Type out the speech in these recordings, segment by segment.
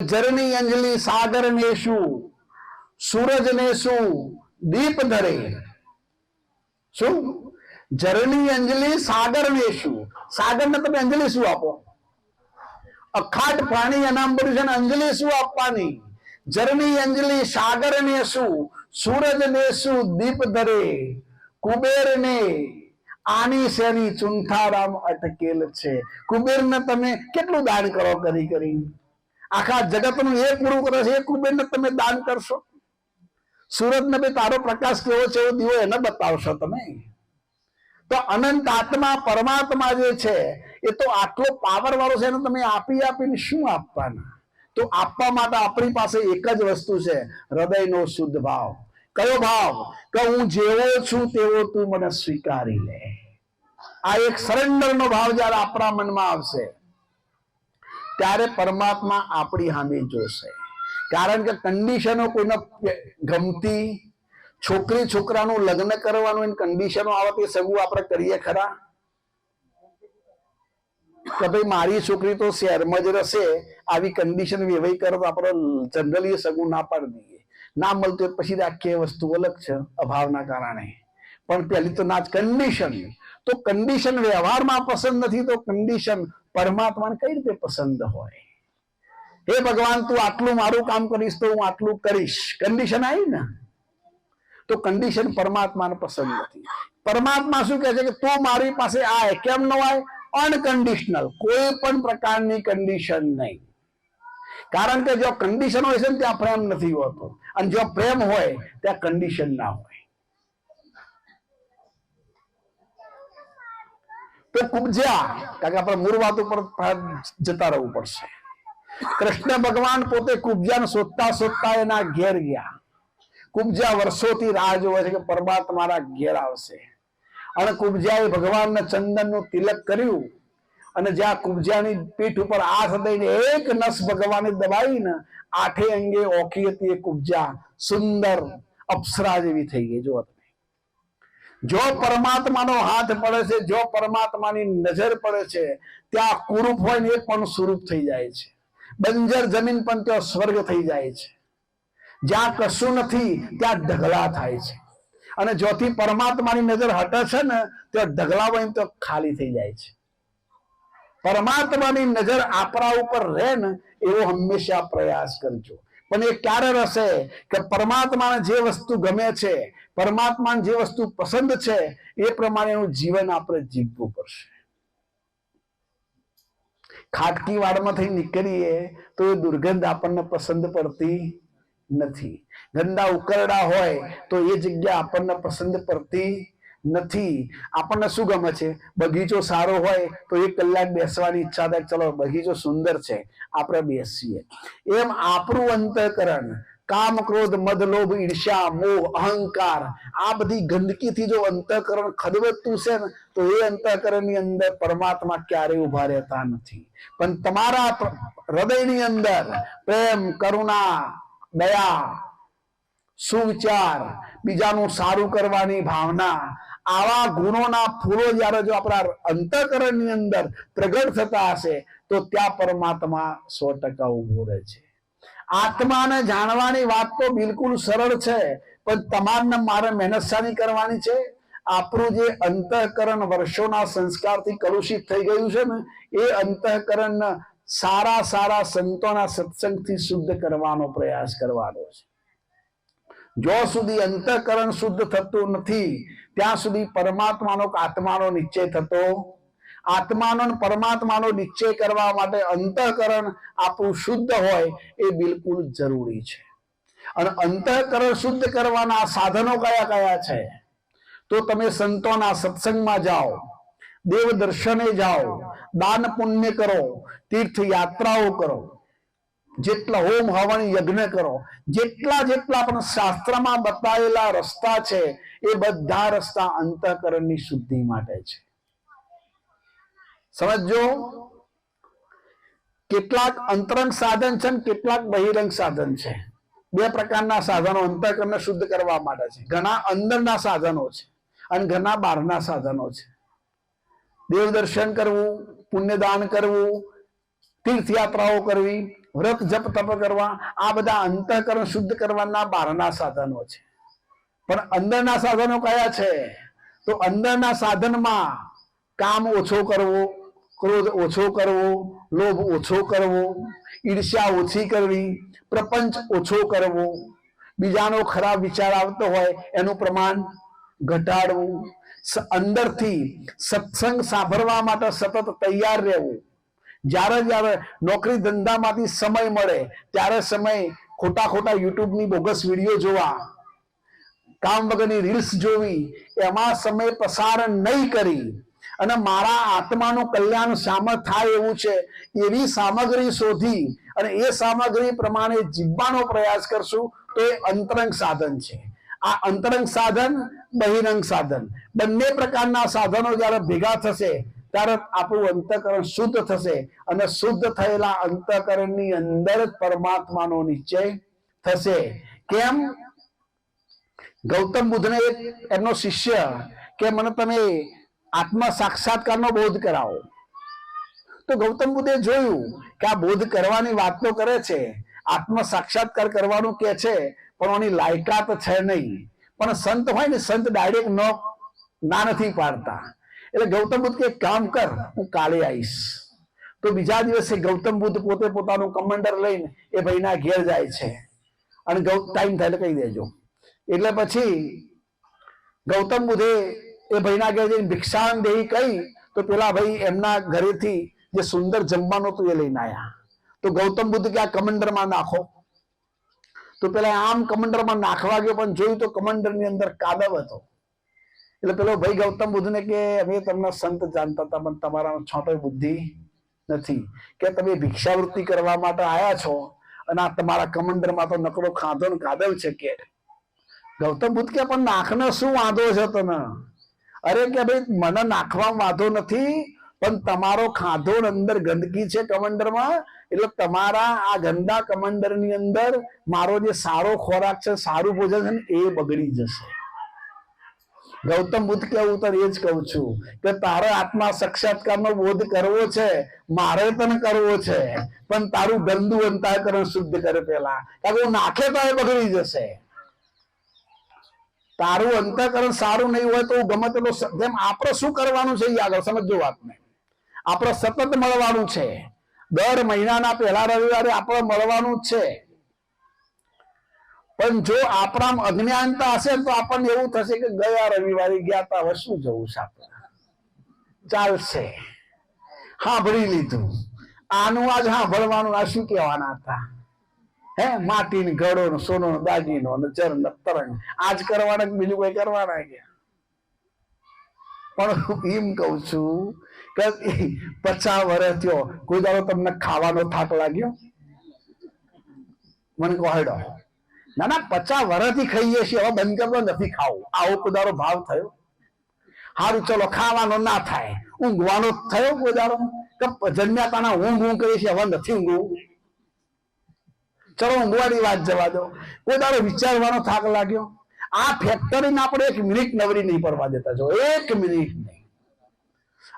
Journey અંજલિ સાગર ને શું સૂરજ ને શું દીપ ધરે. શું? જરની અંજલિ સાગર ને સાગર ને તમે અંજલિ શું આપો? અખાટ પાણી અનામ ભર્યું છે અંજલિ શું આપવાની? જરની અંજલિ સાગર ને સૂરજ ને દીપ ધરે. કુબેર ને આની શેની ચુંઠારામ અટકેલ છે? કુબેર ને તમે કેટલું દાન કરો કરી કરી? આખા જગતનું એ પૂરું કરે છે. એ કુબેરને તમે દાન કરશો. સુરત ને ભાઈ તારો પ્રકાશ કેવો છે એવો દીવો એને બતાવશો તમે. તો અનંત આત્મા પરમાત્મા જે છે, એ તો આટલો પાવર વાળો છે એને તમે આપી આપીને શું આપવાના? તો આપવા માટે આપણી પાસે એક જ વસ્તુ છે, હૃદયનો શુદ્ધ ભાવ. કયો ભાવ? કે હું જેવો છું તેવો તું મને સ્વીકારી લે. આ એક સરેન્ડર નો ભાવ જયારે આપણા મનમાં આવશે ત્યારે પરમાત્મા આપણી સામે જોશે. કારણ કે કન્ડિશનો કોઈને ગમતી, છોકરી, છોકરાનું લગ્ન કરવાનું એની કન્ડિશનો આવે તે સગું આપણે કરીએ ખરા? કે ભાઈ મારી છોકરી તો શહેરમાં જ રહેશે, આવી કન્ડિશન વ્યવહાર કરો આપણે જનરલી સગું ના પાડી દઈએ. ના મળતું પછી આખી વસ્તુ અલગ છે, અભાવના કારણે. પણ પહેલી તો ના કન્ડિશન તો કન્ડિશન વ્યવહારમાં પસંદ નથી તો કન્ડિશન પરમાત્માને કઈ રીતે પસંદ હોય? હે ભગવાન, તું આટલું મારું કામ કરીશ તો હું આટલું કરીશ. કન્ડિશન આવી ને? તો કન્ડિશન પરમાત્માને પસંદ નથી. પરમાત્મા શું કહે છે કે તું મારી પાસે આય. કેમ ન આય? અનકન્ડિશનલ કોઈ પણ પ્રકારની કન્ડિશન નહીં. કારણ કે જો કન્ડિશન હોય છે ને, ત્યાં પ્રેમ નથી હોતો. અને જો પ્રેમ હોય, ત્યાં કન્ડિશન ના હોય. તો ઉપજ્યા કારણ કે આપણે મૂળ વાત ઉપર જતા રહેવું પડશે. કૃષ્ણ ભગવાન પોતે કુબજાને શોધતા શોધતા એના ઘેર ગયા. કુબજા વર્ષોથી રાહ જોવે છે કે પરમાત્માના ઘેર આવશે. અને કુબજાએ ભગવાનને ચંદનનું તિલક કર્યું. અને જ્યાં કુબજાની પીઠ ઉપર હાથ દઈને એક નસ ભગવાને દબાવીને આઠે અંગે ઓખી હતી એ કુબજા સુંદર અપ્સરા જેવી થઈ ગઈ. જો જો પરમાત્માનો હાથ પડે છે, જો પરમાત્માની નજર પડે છે, ત્યાં કુરૂપ હોય ને એ પણ સ્વરૂપ થઈ જાય છે. બંજર જમીન પણ ત્યાં સ્વર્ગ થઈ જાય છે. જ્યાં કશું નથી, ત્યાં ઢગલા થાય છે. અને જોથી પરમાત્માની નજર હટે છે ને, ત્યાં ઢગલા હોય તો ખાલી થઈ જાય છે. પરમાત્માની નજર આપણા ઉપર રહે ને, એવો હંમેશા પ્રયાસ કરજો. પણ એ ક્યારે રહેશે કે પરમાત્માને જે વસ્તુ ગમે છે, પરમાત્માને જે વસ્તુ પસંદ છે, એ પ્રમાણેનું જીવન આપણે જીવવું પડશે. ખાટકી વાળમાંથી નીકળીએ તો એ દુર્ગંધ આપણને પસંદ પડતી નથી. ગંદા ઉકરડા હોય તો એ જગ્યા આપણને પસંદ પડતી નથી. આપણને શું ગમે છે? બગીચો સારો હોય તો એક કલાક બેસવાની ઈચ્છા થાય, ચલો બગીચો સુંદર છે, આપણે બેસીએ. એમ આપણું અંતકરણ, કામ, ક્રોધ, મદ, લોભ, ઈર્ષ્યા, મોહ, અહંકાર, આ બધી ગંદકીથી જો અંતઃકરણ ખદવતું છે ને, તો એ અંતઃકરણની અંદર પરમાત્મા ક્યારેય ઊભા રહેતા નથી. પણ તમારા હૃદયની અંદર પ્રેમ, કરુણા, દયા, સુવિચાર, બીજાનું સારું કરવાની ભાવના આવા ગુણોના ફૂલો જ્યારે જો આપણા અંતકરણની અંદર પ્રગટ થતા હશે, તો ત્યાં પરમાત્મા સો ટકા ઊભો રહે છે. આત્માને જાણવાની વાત તો બિલકુલ સરળ છે, પણ તમારને મારે મહેનત સાની કરવાની છે? આપણું જે અંતઃકરણ વર્ષોના સંસ્કારથી કલુષિત થઈ ગયું છે ને, એ અંતઃકરણ સારા સારા સંતોના સત્સંગથી શુદ્ધ કરવાનો પ્રયાસ કરવાનો છે. જો સુધી અંતઃકરણ શુદ્ધ થતું નથી ત્યાં સુધી પરમાત્માનો આત્માનો નિશ્ચય થતો. આત્માનો પરમાત્માનો નિશ્ચય કરવા માટે અંતઃકરણ આપણું શુદ્ધ હોય એ બિલકુલ જરૂરી છે. અને અંતઃકરણ શુદ્ધ કરવાના સાધનો કયા કયા છે? તો તમે સંતોના સત્સંગમાં જાઓ દેવ દર્શને જાઓ, દાન પુણ્ય કરો તીર્થ યાત્રાઓ કરો. જેટલા હોમ હવન યજ્ઞ કરો, જેટલા જેટલા પણ શાસ્ત્રમાં બતાવેલા રસ્તા છે, એ બધા રસ્તા અંતઃકરણની શુદ્ધિ માટે છે. સમજો કેટલાક અંતરંગ સાધન છે ને કેટલાક બહિરંગ સાધન છે. બે પ્રકારના સાધનો અંતઃકરણને શુદ્ધ કરવા માટે છે. ઘણા અંદરના સાધનો છે અને ઘણા બહારના સાધનો છે. દેવ દર્શન કરવું, પુણ્યદાન કરવું, તીર્થયાત્રાઓ કરવી વ્રત જપ તપ કરવા, આ બધા અંતઃકરણ શુદ્ધ કરવાના બહારના સાધનો છે. પણ અંદરના સાધનો કયા છે? તો અંદરના સાધનમાં કામ ઓછો કરવો, ક્રોધ ઓછો કરવો, લોભ ઓછો કરવો, ઈર્ષ્યા ઓછી કરવી, પ્રપંચ ઓછો કરવો, બીજાનો ખરાબ વિચાર આવતો હોય એનું પ્રમાણ ઘટાડવું અંદરથી સત્સંગ સાંભળવા માટે સતત તૈયાર રહેવું જ્યારે જ્યારે નોકરી ધંધામાંથી સમય મળે, ત્યારે સમય ખોટા ખોટા યુટ્યુબની બોગસ વીડિયો જોવા, કામ વગરની રીલ્સ જોવી, એમાં સમય પસાર નહીં કરી. અને મારા આત્માનું કલ્યાણ શામાં થાય એવું છે, એવી સામગ્રી શોધી અને એ સામગ્રી પ્રમાણે જીવવાનો પ્રયાસ કરશું, તો એ અંતરંગ સાધન છે. આ અંતરંગ સાધન બહિરંગ સાધન. બંને પ્રકારના સાધનો જ્યારે ભેગા થશે ત્યારે આપણું અંતકરણ શુદ્ધ થશે અને શુદ્ધ થયેલા અંતકરણની અંદર જ પરમાત્માનો નિશ્ચય થશે. કેમ? ગૌતમ બુદ્ધને એમનો શિષ્ય કે મને તમે આત્મ સાક્ષાત્કારનો બોધ કરાવો. તો ગૌતમ બુદ્ધે જોયું કે આ બોધ કરવાની વાત તો કરે છે. આત્મ સાક્ષાત્કાર કરવાનું કે છે, પણ એની લાયકાત છે નહીં. પણ સંત હોય ને સંત ડાયરેક્ટ ન ના નથી પાડતા. એટલે ગૌતમ બુદ્ધ કે કામ કર, હું કાલે આવીશ. તો બીજા દિવસે ગૌતમ બુદ્ધ પોતે પોતાનું કમાન્ડર લઈને એ ભાઈના ઘેર જાય છે. અને ટાઈમ થાય એટલે કહી દેજો. એટલે પછી ગૌતમ બુદ્ધે એ ભાઈના ઘેર જઈને ભિક્ષાન દેહી કહી તો પેલા ભાઈ એમના ઘરેથી જે સુંદર જમવાનું હતું એ લઈને આવ્યા તો ગૌતમ બુદ્ધ કે આ કમંડરમાં નાખો. તો પેલા આમ કમંડરમાં નાખવા ગયો, પણ જોયું તો કમંડરની અંદર કાદવ હતો. એટલે પેલો ભાઈ ગૌતમ બુદ્ધને કે, અમે તમને સંત જાણતા હતા, પણ તમારા છોટો બુદ્ધિ નથી. કે, તમે ભિક્ષાવૃત્તિ કરવા માટે આયા છો અને આ તમારા કમંડરમાં તો નકરો ખાધો ને કાદવ છે કે. ગૌતમ બુદ્ધ કે, પણ નાખને શું વાંધો છે તને? અરે કે, ભાઈ, મને નાખવા વાંધો નથી, પણ તમારો ખાધો અંદર ગંદકી છે કમંડરમાં એટલે તમારા આ ગંદા કમંડરની અંદર મારો જે સારો ખોરાક છે, સારું ભોજન છે ને એ બગડી જશે. ગૌતમ બુદ્ધ કે ઉતર એ જ કહું છું કે તારે આત્મા સાક્ષાત્કારનો બોધ કરવો છે, મારે તને કરવો છે, પણ તારું ગંદુ અંતઃકરણ શુદ્ધ કરે પેલા કારણ કે નાખે તો એ બગડી જશે. તારું અંતઃકરણ સારું નહીં હોય તો હું ગમે તેટલો જેમ આપણે શું કરવાનું છે એ આગળ સમજો વાતને. આપણે સતત મળવાનું છે. દર મહિનાના પહેલા રવિવારે આપણે મળવાનું જ છે. પણ જો આપણા અજ્ઞાનતા હશે તો આપણને એવું થશે કે ગયા રવિવારે ગયા તા, હવે શું જવું આપણે? ચાલશે. હા ભરી લીધું. આનું આજ હા ભરવાનું આ શું કહેવાના હતા? હે માટી ને ઘડો ને સોનો ને દાગીનો ને ચરણ ને તરણ આજ કરવાના બીજું કોઈ કરવાના ગયા પણ હું એમ કઉ છું કે પચાસ વર્ષ થયો. કોઈ દાડો તમને ખાવાનો થાક લાગ્યો? મને કહો ના ના, પચાસ વર્ષથી ખાઈએ છીએ, હવે બંધ કરતો નથી ખાવું. આવો કોઈ ભાવ થયો. સારું ચલો, ખાવાનો ના થાય. ઊંઘવાનો થયો કોઈ કે જન્મ્યા તાના ઊંઘ ઊંઘ કરીએ છીએ, હવે નથી ઊંઘવું. ચલો ઊંઘવાની વાત જવા દો. કોઈ દાડો વિચારવાનો થાક લાગ્યો. આ ફેક્ટરીને આપણે એક મિનિટ નવરી નહીં પડવા દેતા, જો, એક મિનિટ નહીં.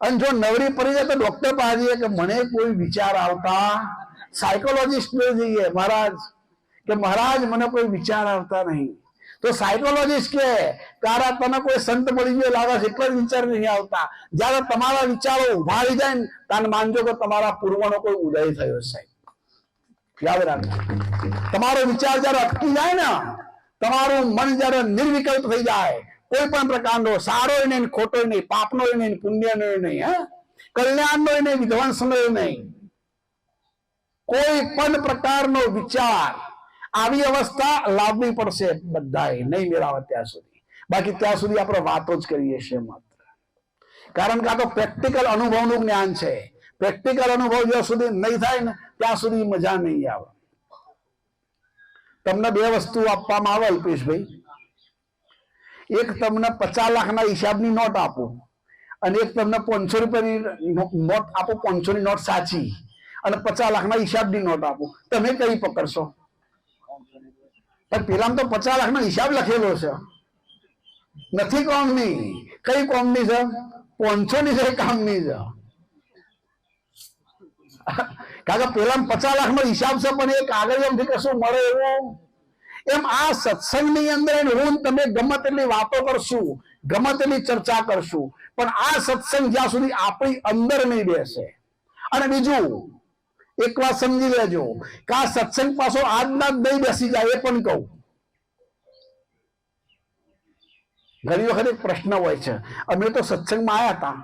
અને જો નવરી પડી જાય તો ડોક્ટર પાસે કે, મને કોઈ વિચાર આવતા? સાયકોલોજીસ્ટ જઈએ, મહારાજ. કે મહારાજ મને કોઈ વિચાર આવતા નહીં તો સાયકોલોજીસ્ટ કે તારા તને કોઈ સંત મળી ગયો લાગે છે એટલે જ વિચાર નહીં આવતા જ્યારે તમારા વિચારો ઊભા આવી જાય ને ત્યારે માનજો કે તમારા પૂર્વનો કોઈ ઉદય થયો છે યાદ રાખજો તમારો વિચાર જયારે અટકી જાય ને તમારું મન જયારે નિર્વિકલ્પ થઈ જાય કોઈ પણ પ્રકારનો સારો નહીં ને ખોટો નહીં પાપનો નહીં ને પુણ્યનો નહીં હે કલ્યાણનો નહીં વિધ્વંસનો નહીં કોઈ પણ પ્રકારનો વિચાર આવી અવસ્થા લાવવી પડશે બધાએ, નહીં મેળાવે ત્યાં સુધી. બાકી ત્યાં સુધી આપણે વાતો જ કરીએ છીએ માત્ર. કારણ કે આ તો પ્રેક્ટિકલ અનુભવનું જ્ઞાન છે. પ્રેક્ટિકલ અનુભવ જ્યાં સુધી નહીં થાય ને, ત્યાં સુધી મજા નહીં આવે. તમને બે વસ્તુ આપવામાં આવે અલ્પેશભાઈ એક તમને પચાસ લાખના હિસાબની નોટ આપું. અને એક તમને પાંચસો રૂપિયાની નોટ આપો પાંચસો ની નોટ સાચી. અને પચાસ લાખના હિસાબની નોટ આપું. તમે કઈ પકડશો? પણ પેલામાં તો પચાસ લાખનો હિસાબ લખેલો છે. નથી કોમની. કઈ કોમની છે? પાંચસો ની છે કામની છે. કારણ કે પેલા પચાસ લાખ નો હિસાબ છે, પણ એ કાગળિયામાંથી કશું મળે એવું? એમ આ સત્સંગની અંદર એને હું તમે ગમે તેટલી વાતો કરશું, ગમે તેટલી ચર્ચા કરશું, પણ આ સત્સંગ જ્યાં સુધી આપણી અંદર નહીં બેસે. અને બીજું એક વાત સમજી લેજો કે આ સત્સંગ પાછો આજના જ નહીં બેસી જાય, એ પણ કહું. ઘણી વખત એક પ્રશ્ન હોય છે. અમે તો સત્સંગમાં આયા હતા.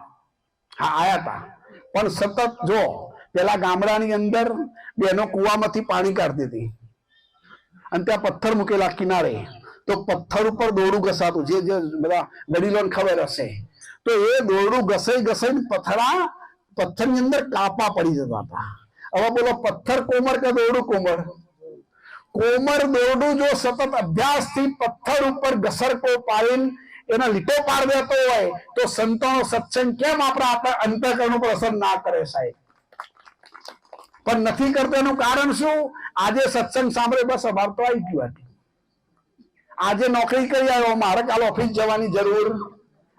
હા, આયા હતા. પણ સતત જો પેલા ગામડાની અંદર બેનો કુવામાંથી પાણી કાઢતી હતી. અને ત્યાં પથ્થર મૂકેલા કિનારે. તો પથ્થર ઉપર દોરડું ઘસાતું, જે જે બધા વડીલોને ખબર હશે. તો એ દોરડું ઘસાઈ ઘસાઈ પથરા પથ્થરની અંદર કાપા પડી જતા હતા. હવે બોલો, પથ્થર કોમર કે દોરડું કોમર? કોમર દોરડું જો સતત અભ્યાસથી પથ્થર ઉપર ઘસરકો પાડીને એના લીટો પાડ દેતો હોય, તો સંતોનો સત્સંગ કેમ આપણા અંતઃકરણ ઉપર અસર ના કરે સાહેબ? પણ નથી કરતો એનું કારણ શું? આજે સત્સંગ સાંભળે, બસ અમાર તો આવી ગયું હતી આજે નોકરી કરી આવ્યો, મારે કાલ ઓફિસ જવાની જરૂર.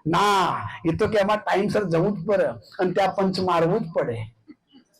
ના, એ તો કે એમાં ટાઈમસર જવું જ પડે અને ત્યાં પંચ મારવું જ પડે.